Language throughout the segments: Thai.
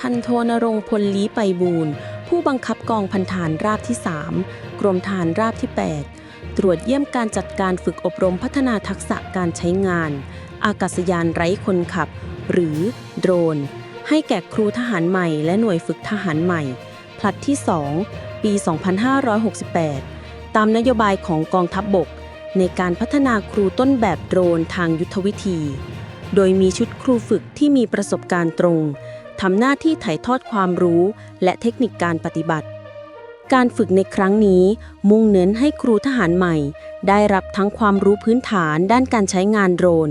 พันโทนรงพลลี้ไปบูรณ์ผู้บังคับกองพันฐานราบที่ 3 กรมฐานราบที่ 8 ตรวจเยี่ยมการจัดการฝึกอบรมพัฒนาทักษะการใช้งาน อากาศยานไร้คนขับ หรือโดรน ให้แก่ครูทหารใหม่และหน่วยฝึกทหารใหม่ ผลัดที่ 2 ปี 2568 ตามนโยบายของกองทัพบบก ในการพัฒนาครูต้นแบบโดรนทางยุทธวิธี โดยมีชุดครูฝึกที่มีประสบการณ์ตรง ทำหน้าที่ถ่ายทอดความรู้ และเทคนิคการปฏิบัติ การฝึกในครั้งนี้ มุ่งเน้นให้ครูทหารใหม่ ได้รับทั้งความรู้พื้นฐานด้านการใช้งานโดรน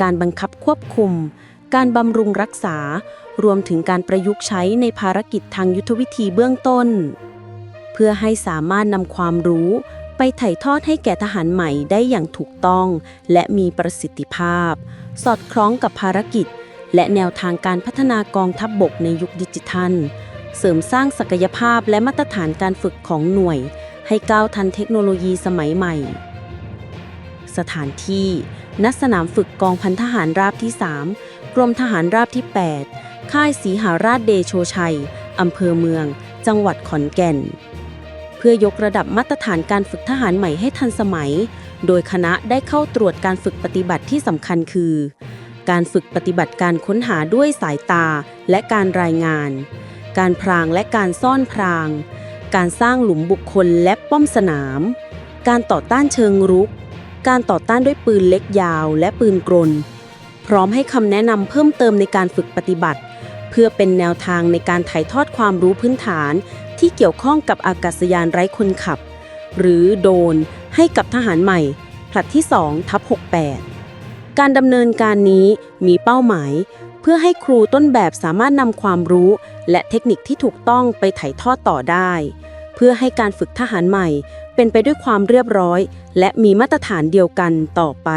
การบังคับควบคุม การบำรุงรักษา รวมถึงการประยุกต์ใช้ในภารกิจทางยุทธวิธีเบื้องต้น เพื่อให้สามารถนำความรู้ ไปถ่ายทอดให้แก่ทหารใหม่ได้อย่างถูกต้อง และมีประสิทธิภาพ สอดคล้องกับภารกิจ และแนวทางการพัฒนากองทัพบบกในยุคดิจิทัล เสริมสร้างศักยภาพและมาตรฐานการฝึกของหน่วย ให้ก้าวทันเทคโนโลยีสมัยใหม่ สถานที่ณสนามฝึกกองพันทหารราบที่ 3 กรมทหารราบที่ 8 ค่ายศรีหาราชเดโชชัย อำเภอเมือง จังหวัดขอนแก่น เพื่อยกระดับมาตรฐานการฝึกทหารใหม่ให้ทันสมัย โดยคณะได้เข้าตรวจการฝึกปฏิบัติที่สำคัญคือ การฝึกปฏิบัติการค้นหาด้วยสายตาและการรายงาน การพรางและการซ่อนพราง การสร้างหลุมบุคคลและป้อมสนาม การต่อต้านเชิงรุก การต่อต้านด้วยปืนเล็กยาวและปืนกล พร้อมให้คำแนะนำเพิ่มเติมในการฝึกปฏิบัติ เพื่อเป็นแนวทางในการถ่ายทอดความรู้พื้นฐาน ที่เกี่ยวข้องกับอากาศยานไร้คนขับ หรือโดรนให้กับทหารใหม่ผลัดที่2ทับ68 การดำเนินการนี้มีเป้าหมาย เพื่อให้ครูต้นแบบสามารถนำความรู้ และเทคนิคที่ถูกต้องไปถ่ายทอดต่อได้ เพื่อให้การฝึกทหารใหม่ เป็นไปด้วยความเรียบร้อย และมีมาตรฐานเดียวกันต่อไป